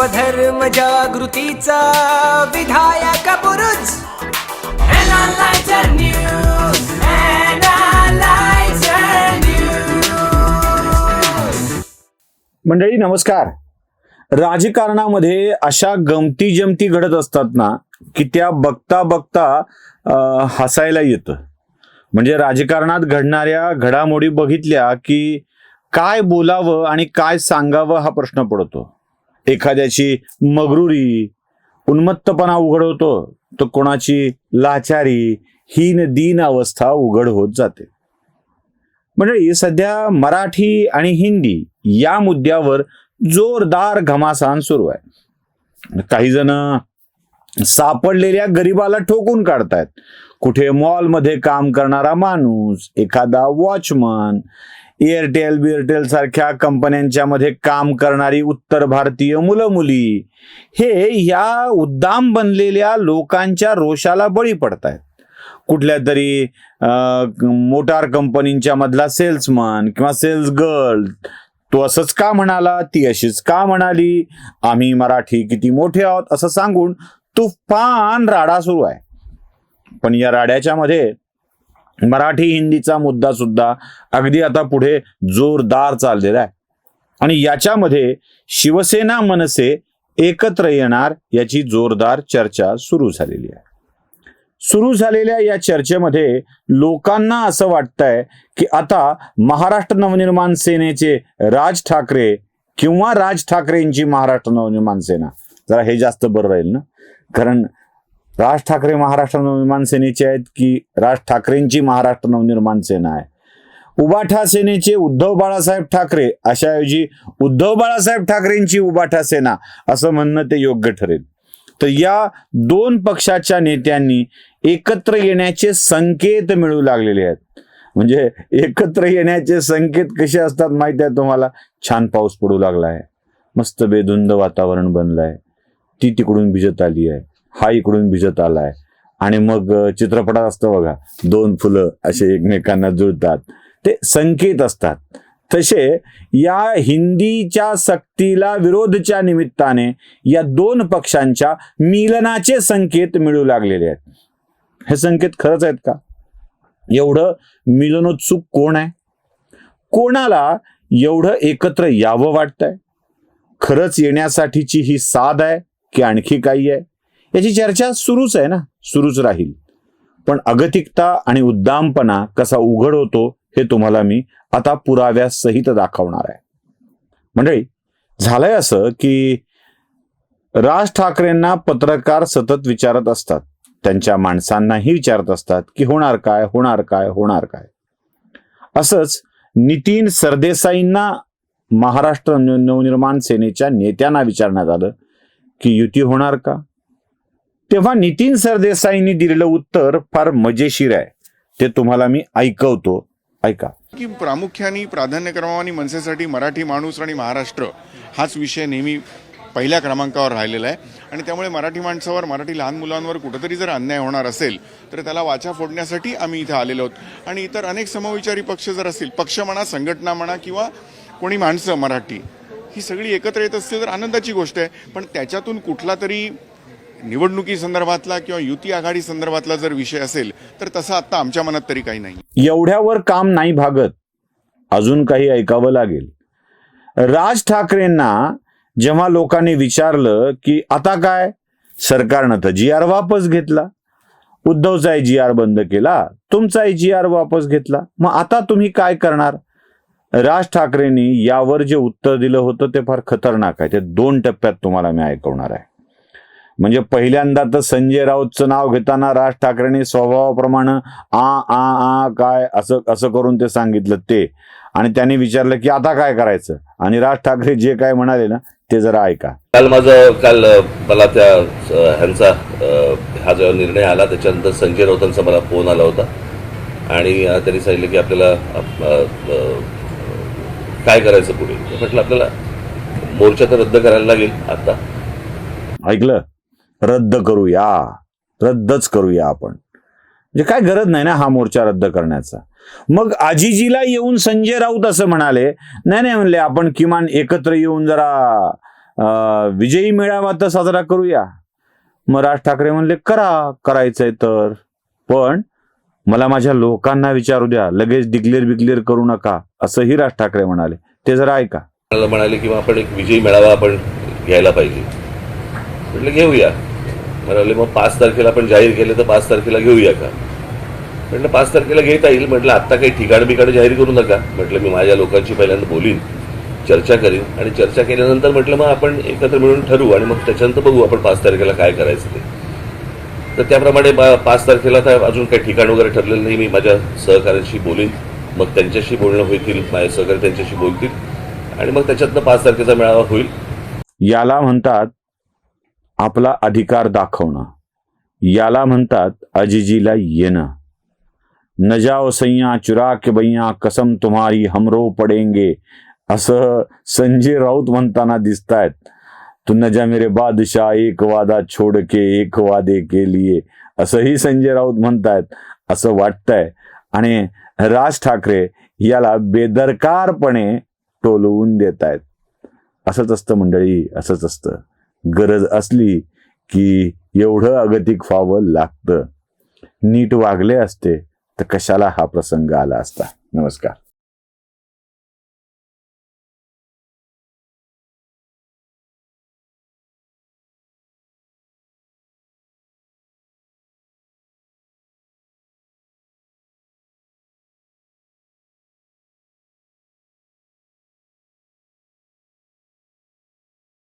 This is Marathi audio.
स्वधर्म जागृतीचा विधायक News. मंडळी नमस्कार. राजकारणामध्ये अशा गमती जमती घडत असतात ना की त्या बघता बघता अं, हसायला येतं. म्हणजे राजकारणात घडणाऱ्या घडामोडी बघितल्या की काय बोलावं आणि काय सांगावं हा प्रश्न पडतो. एखाद्याची मगरुरी उन्मत्तपणा उघड होतो तर कोणाची लाचारी हीन दीन अवस्था उघड होत जाते. मंडळी सध्या मराठी आणि हिंदी या मुद्द्यावर जोरदार घमासान सुरू आहे. काही जण सापडलेल्या गरिबाला ठोकून काढतायत. कुठे मॉलमध्ये काम करणारा माणूस एखादा वॉचमन एअरटेल बिअरटेल सारख्या कंपन्यांच्या मध्ये काम करणारी उत्तर भारतीय मुलं मुली हे या उद्दाम बनलेल्या लोकांच्या रोषाला बळी पडतायत. कुठल्या तरी मोटार कंपनीच्या मधला सेल्समन किंवा सेल्स गर्ल तो असंच का म्हणाला ती अशीच का म्हणाली आम्ही मराठी किती मोठे आहोत असं सांगून तुफान राडा सुरू आहे. पण या राड्याच्या मध्ये मराठी हिंदीचा मुद्दा सुद्धा अगदी आता पुढे जोरदार चाललेला आहे. आणि याच्यामध्ये शिवसेना मनसे एकत्र येणार याची जोरदार चर्चा सुरू झालेली आहे. सुरू झालेल्या या चर्चेमध्ये लोकांना असं वाटतंय की आता महाराष्ट्र नवनिर्माण सेनेचे राज ठाकरे किंवा राज ठाकरेंची महाराष्ट्र नवनिर्माण सेना जरा हे जास्त बरं राहील ना? कारण राज ठाकरे महाराष्ट्र नवनिर्माण सेनेचे आहेत की राज ठाकरेंची महाराष्ट्र नवनिर्माण सेना आहे? उबाठा सेनेचे उद्धव बाळासाहेब ठाकरे अशाऐवजी उद्धव बाळासाहेब ठाकरेंची उबाठा सेना असं म्हणणं ते योग्य ठरेल. तर या दोन पक्षाच्या नेत्यांनी एकत्र येण्याचे संकेत मिळू लागलेले आहेत. म्हणजे एकत्र येण्याचे संकेत कसे असतात माहिती आहे तुम्हाला? छान पाऊस पडू लागला आहे मस्त बेधुंद वातावरण बनलं आहे ती तिकडून भिजत आली आहे. हा इकडून भिजत आलाय. आणि मग चित्रपटात असतं बघा दोन फुलं असे एकमेकांना जुळतात. ते संकेत असतात. तसे या हिंदीच्या सक्तीला विरोधच्या निमित्ताने या दोन पक्षांच्या मिलनाचे संकेत मिळू लागलेले आहेत. हे संकेत खरंच आहेत का? एवढं मिलनोत्सुक कोण आहे? कोणाला एवढं एकत्र यावं वाटतंय? खरंच येण्यासाठीची ही साध आहे की आणखी काही आहे? याची चर्चा सुरूच आहे ना. सुरूच राहील. पण अगतिकता आणि उद्दामपणा कसा उघड होतो हे तुम्हाला मी आता पुराव्यासहित दाखवणार आहे. मंडळी झालंय असं की राज ठाकरेंना पत्रकार सतत विचारत असतात. त्यांच्या माणसांनाही विचारत असतात की होणार काय होणार काय होणार काय? असंच नितीन सरदेसाईंना महाराष्ट्र नवनिर्माण सेनेच्या नेत्यांना विचारण्यात आलं की युती होणार का? तेव्हा नितीन सरदेसाईंनी दिलेलं उत्तर फार मजेशीर आहे. ते तुम्हाला मी ऐकवतो. ऐका. की प्रामुख्याने प्राधान्यक्रमाने मनसेसाठी मराठी माणूस आणि महाराष्ट्र हाच विषय नेहमी पहिल्या क्रमांकावर राहिलेला आहे. आणि त्यामुळे मराठी माणसावर मराठी लहान मुलांवर कुठंतरी जर अन्याय होणार असेल तर त्याला वाचा फोडण्यासाठी आम्ही इथं आलेलो आहोत. आणि इतर अनेक समविचारी पक्ष जर असतील पक्ष म्हणा संघटना म्हणा किंवा कोणी माणसं मराठी ही सगळी एकत्र येत असतील तर आनंदाची गोष्ट आहे. पण त्याच्यातून कुठला तरी निवडणुकी संदर्भातला किंवा युती आघाडी संदर्भातला जर विषय असेल तर तसं आता आमच्या मनात तरी काही नाही. एवढ्यावर काम नाही भागत. अजून काही ऐकावं लागेल. राज ठाकरेंना जेव्हा लोकांनी विचारलं की आता काय? सरकारनं तर जी आर वापस घेतला. उद्धवचा जी आर बंद केला. तुमचा जी आर वापस घेतला. मग आता तुम्ही काय करणार? राज ठाकरेंनी यावर जे उत्तर दिलं होतं ते फार खतरनाक आहे. ते दोन टप्प्यात तुम्हाला मी ऐकवणार आहे. म्हणजे पहिल्यांदा तर संजय राऊतचं नाव घेताना राज ठाकरेंनी स्वभावाप्रमाणे आ आ आ काय असं असं करून ते सांगितलं ते. आणि त्यांनी विचारलं की आता काय करायचं? आणि राज ठाकरे जे काय म्हणाले ना ते जरा ऐका. काल माझं काल मला त्या ह्यांचा हा जो निर्णय आला त्याच्यानंतर संजय राऊतांचा मला फोन आला होता. आणि त्यांनी सांगितलं की आपल्याला काय करायचं पुढे? म्हटलं आपल्याला मोर्चा तर रद्द करायला लागेल आता. ऐकलं? रद्द करूया. रद्दच करूया आपण. म्हणजे काय गरज नाही ना हा मोर्चा रद्द करण्याचा. मग आजीजीला येऊन संजय राऊत असं म्हणाले नाही नाही म्हणले आपण किमान एकत्र येऊन जरा विजयी मेळावा तर साजरा करूया. मग राज ठाकरे म्हणले करा करायचंय तर. पण मला माझ्या लोकांना विचारू द्या लगेच डिक्लेअर बिक्लेअर करू नका असंही राज ठाकरे म्हणाले. ते जरा ऐका. म्हणाले किंवा आपण एक विजयी मेळावा आपण घ्यायला पाहिजे. म्हटलं घेऊया. म्हणाले मग पाच तारखेला आपण जाहीर केले तर पाच तारखेला घेऊया का? म्हटलं पाच तारखेला घेता येईल. म्हटलं आत्ता काही ठिकाण बिकाण जाहीर करू नका. म्हटलं मी माझ्या लोकांशी पहिल्यांदा बोलीन चर्चा करीन आणि चर्चा केल्यानंतर म्हटलं मग आपण एकत्र मिळून ठरवू आणि मग त्याच्यानंतर बघू आपण पाच तारखेला काय करायचं ते. तर त्याप्रमाणे पाच तारखेला तर अजून काही ठिकाण वगैरे ठरलेलं नाही. मी माझ्या सहकाऱ्यांशी बोलीन. मग त्यांच्याशी बोलणं होतील माझे सहकारी त्यांच्याशी बोलतील आणि मग त्याच्यातनं पाच तारखेचा मेळावा होईल. याला म्हणतात आपला अधिकार दाखवणं. याला म्हणतात अजिजीला येणं. न जाओ सैया चुरा के बैया कसम तुम्हारी हमरो पडेंगे असं संजय राऊत म्हणताना दिसतायत. तू न जा मेरे बादशाह एक वादा छोड के एक वादे के लिए असंही संजय राऊत म्हणतायत असं वाटतंय. आणि राज ठाकरे याला बेदरकारपणे टोलवून देत आहेत असंच असतं मंडळी असंच असतं. गरज असली की एवढं अगतिक व्हावं लागतं. नीट वागले असते तर कशाला हा प्रसंग आला असता? नमस्कार.